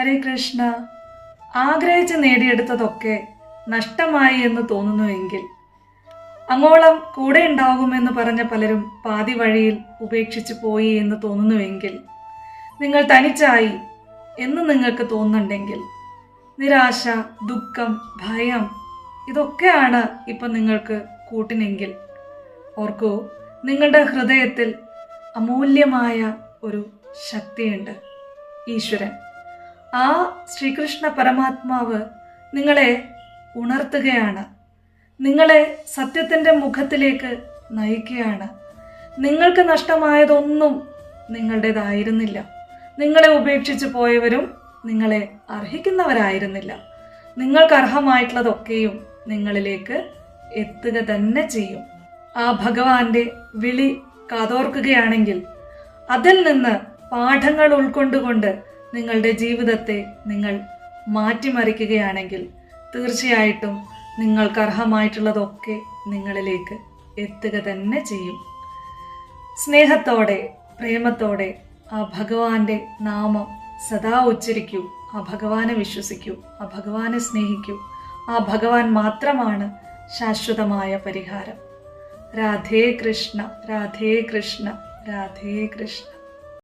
ഹരേ കൃഷ്ണ. ആഗ്രഹിച്ച് നേടിയെടുത്തതൊക്കെ നഷ്ടമായി എന്ന് തോന്നുന്നുവെങ്കിൽ അങ്ങോളം കൂടെ ഉണ്ടാകുമെന്ന് പറഞ്ഞ പലരും പാതി വഴിയിൽ ഉപേക്ഷിച്ചു പോയി എന്ന് തോന്നുന്നുവെങ്കിൽ നിങ്ങൾ തനിച്ചായി എന്ന് നിങ്ങൾക്ക് തോന്നുന്നുണ്ടെങ്കിൽ നിരാശ ദുഃഖം ഭയം ഇതൊക്കെയാണ് ഇപ്പം നിങ്ങൾക്ക് കൂട്ടിനെങ്കിൽ. ഓർക്കൂ നിങ്ങളുടെ ഹൃദയത്തിൽ അമൂല്യമായ ഒരു ശക്തിയുണ്ട്. ഈശ്വരൻ. ആ ശ്രീകൃഷ്ണ പരമാത്മാവ് നിങ്ങളെ ഉണർത്തുകയാണ്. നിങ്ങളെ സത്യത്തിന്റെ മുഖത്തിലേക്ക് നയിക്കുകയാണ്. നിങ്ങൾക്ക് നഷ്ടമായതൊന്നും നിങ്ങളുടേതായിരുന്നില്ല. നിങ്ങളെ ഉപേക്ഷിച്ച് പോയവരും നിങ്ങളെ അർഹിക്കുന്നവരായിരുന്നില്ല. നിങ്ങൾക്ക് അർഹമായിട്ടുള്ളതൊക്കെയും നിങ്ങളിലേക്ക് എത്തുക തന്നെ ചെയ്യും. ആ ഭഗവാന്റെ വിളി കാതോർക്കുകയാണെങ്കിൽ അതിൽ നിന്ന് പാഠങ്ങൾ ഉൾക്കൊണ്ടുകൊണ്ട് നിങ്ങളുടെ ജീവിതത്തെ നിങ്ങൾ മാറ്റിമറിക്കുകയാണെങ്കിൽ തീർച്ചയായിട്ടും നിങ്ങൾക്ക് അർഹമായിട്ടുള്ളതൊക്കെ നിങ്ങളിലേക്ക് എത്തുക തന്നെ ചെയ്യും. സ്നേഹത്തോടെ പ്രേമത്തോടെ ആ ഭഗവാന്റെ നാമം സദാ ഉച്ചരിക്കൂ. ആ ഭഗവാനെ വിശ്വസിക്കൂ. ആ ഭഗവാനെ സ്നേഹിക്കൂ. ആ ഭഗവാൻ മാത്രമാണ് ശാശ്വതമായ പരിഹാരം. രാധേ കൃഷ്ണ രാധേ കൃഷ്ണ രാധേ കൃഷ്ണ.